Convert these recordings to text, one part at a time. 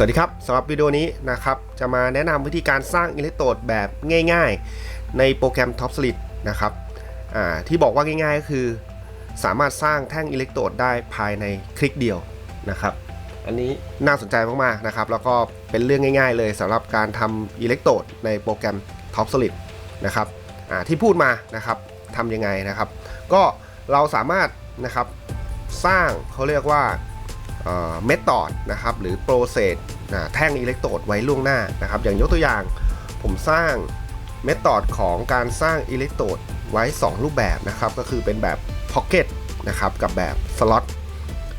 สวัสดีครับสำหรับวิดีโอนี้นะครับจะมาแนะนำวิธีการสร้างอิเล็กโตรดแบบง่ายๆ ในโปรแกรม Top Solid นะครับที่บอกว่าง่ายๆก็คือ สามารถสร้างแท่งอิเล็กโตรดได้ภายในคลิกเดียวนะครับ อันนี้น่าสนใจมากๆนะครับ แล้วก็เป็นเรื่องง่าย ๆ เลยสำหรับการทำอิเล็กโตรดในโปรแกรม Top Solid นะครับที่พูดมานะครับทำยังไงนะครับ ก็เราสามารถนะครับสร้างเขาเรียกว่าเมธอดนะครับหรือโปรเซส แท่งอิเล็กโตรดไว้ล่วงหน้านะครับ อย่างยกตัวอย่างผมสร้างเมธอดของการสร้างอิเล็กโตรดไว้ 2 รูปแบบนะครับ ก็คือเป็นแบบพ็อกเก็ตนะครับกับแบบสล็อต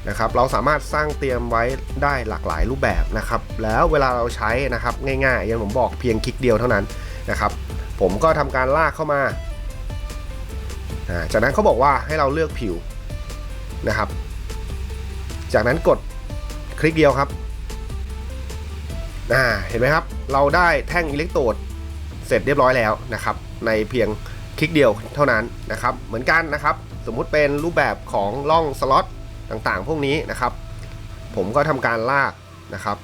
นะครับเราสามารถสร้างเตรียมไว้ได้หลากหลายรูปแบบนะครับ แล้วเวลาเราใช้นะครับง่ายๆอย่างผมบอกเพียงคลิกเดียวเท่านั้นนะครับ ผมก็ทำการลากเข้ามาจากนั้นเขาบอกว่าให้เราเลือกผิวนะครับ จากนั้นกดคลิกเดียวครับ อ่าเห็นไหมครับ เราได้แท่งอิเล็กโตรดเสร็จเรียบร้อยแล้วนะครับ ในเพียงคลิกเดียวเท่านั้นนะครับ เหมือนกันนะครับ สมมุติเป็นรูปแบบของล่องสล็อตต่างๆ พวกนี้นะครับ ผมก็ทำการลากนะครับ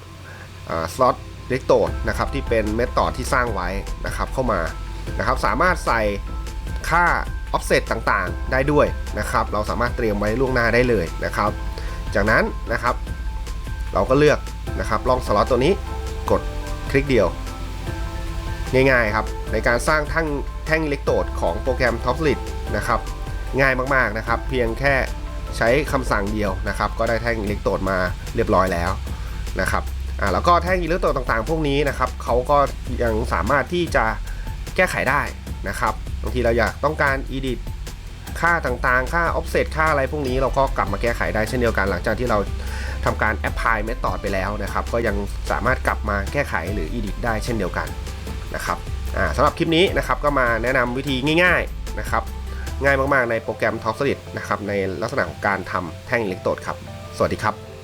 สล็อตอิเล็กโตรดนะครับที่เป็นเมธอดที่สร้างไว้นะครับเข้ามานะครับสามารถใส่ค่า offset ต่างๆ ได้ด้วยนะครับ เราสามารถเตรียมไว้ล่วงหน้าได้เลยนะครับ จากนั้นนะครับ เราก็เลือกนะครับล่องสล็อตตัวนี้ กดคลิกเดียว ง่ายๆครับ ในการสร้างแท่งแท่งอิเล็กโตดของโปรแกรม Top Solid นะครับ ง่ายมากๆนะครับ เพียงแค่ใช้คำสั่งเดียวนะครับ ก็ได้แท่งอิเล็กโตดมาเรียบร้อยแล้วนะครับอ่าแล้วก็แท่งอิเล็กโตดต่างๆ พวกนี้นะครับเขาก็ยังสามารถที่จะแก้ไขได้นะครับบางทีเราอยากต้องการ edit ค่าต่างๆ ค่า offset ค่าอะไรพวกนี้เราก็กลับมาแก้ไขได้เช่นเดียวกันหลังจากที่เราทำการ apply method ไปแล้วนะครับ ก็ยังสามารถกลับมาแก้ไขหรือ edit ได้เช่นเดียวกันนะครับสำหรับคลิปนี้นะครับก็มาแนะนำวิธีง่ายๆนะครับง่ายมากๆในโปรแกรม Top Solid นะครับในลักษณะของการทำแท่งอิเล็กโตรดครับ สวัสดีครับ